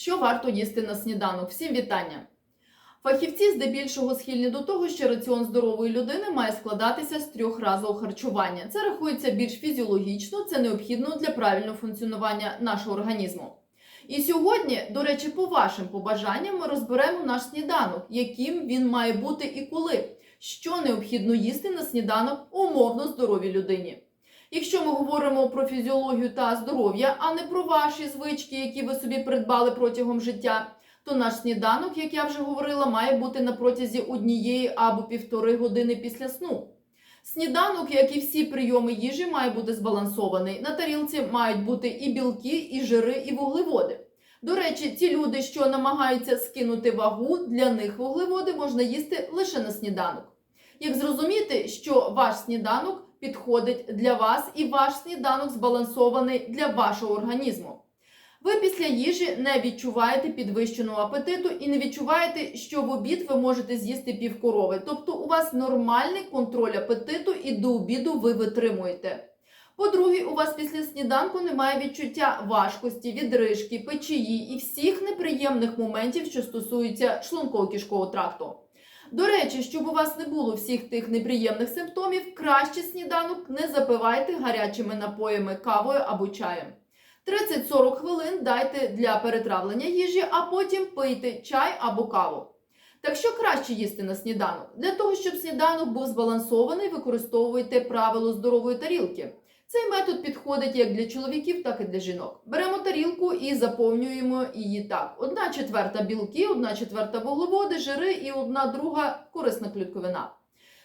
Що варто їсти на сніданок? Всім вітання! Фахівці здебільшого схильні до того, що раціон здорової людини має складатися з трьох разового харчування. Це рахується більш фізіологічно, це необхідно для правильного функціонування нашого організму. І сьогодні, до речі, по вашим побажанням ми розберемо наш сніданок, яким він має бути і коли, що необхідно їсти на сніданок умовно здоровій людині. Якщо ми говоримо про фізіологію та здоров'я, а не про ваші звички, які ви собі придбали протягом життя, то наш сніданок, як я вже говорила, має бути на протязі однієї або півтори години після сну. Сніданок, як і всі прийоми їжі, має бути збалансований. На тарілці мають бути і білки, і жири, і вуглеводи. До речі, ті люди, що намагаються скинути вагу, для них вуглеводи можна їсти лише на сніданок. Як зрозуміти, що ваш сніданок підходить для вас і ваш сніданок збалансований для вашого організму? Ви після їжі не відчуваєте підвищеного апетиту і не відчуваєте, що в обід ви можете з'їсти півкорови. Тобто у вас нормальний контроль апетиту і до обіду ви витримуєте. По-друге, у вас після сніданку немає відчуття важкості, відрижки, печії і всіх неприємних моментів, що стосуються шлунково-кишкового тракту. До речі, щоб у вас не було всіх тих неприємних симптомів, краще сніданок не запивайте гарячими напоями, кавою або чаєм. 30-40 хвилин дайте для перетравлення їжі, а потім пийте чай або каву. Так що краще їсти на сніданок? Для того, щоб сніданок був збалансований, використовуйте правило здорової тарілки. Цей метод підходить як для чоловіків, так і для жінок. Беремо тарілку і заповнюємо її так: одна четверта білки, одна четверта вуглеводи, жири і одна друга корисна клітковина.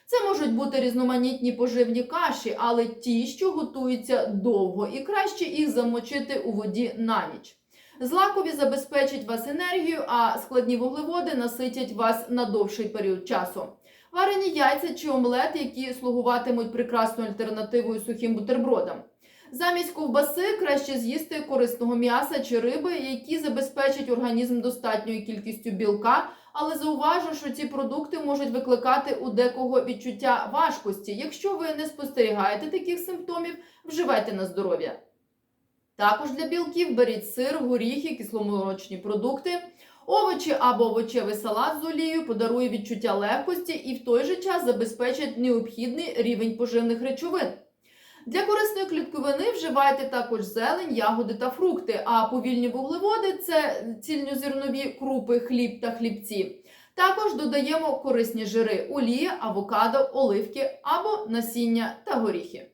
Це можуть бути різноманітні поживні каші, але ті, що готуються довго, і краще їх замочити у воді на ніч. Злакові забезпечать вас енергію, а складні вуглеводи наситять вас на довший період часу. Варені яйця чи омлет, які слугуватимуть прекрасною альтернативою сухим бутербродам. Замість ковбаси краще з'їсти корисного м'яса чи риби, які забезпечать організм достатньою кількістю білка, але зауважу, що ці продукти можуть викликати у декого відчуття важкості. Якщо ви не спостерігаєте таких симптомів, вживайте на здоров'я. Також для білків беріть сир, горіхи, кисломолочні продукти. Овочі або овочевий салат з олією подарує відчуття легкості і в той же час забезпечить необхідний рівень поживних речовин. Для корисної клітковини вживайте також зелень, ягоди та фрукти, а повільні вуглеводи це цільнозернові крупи, хліб та хлібці. Також додаємо корисні жири олія, авокадо, оливки або насіння та горіхи.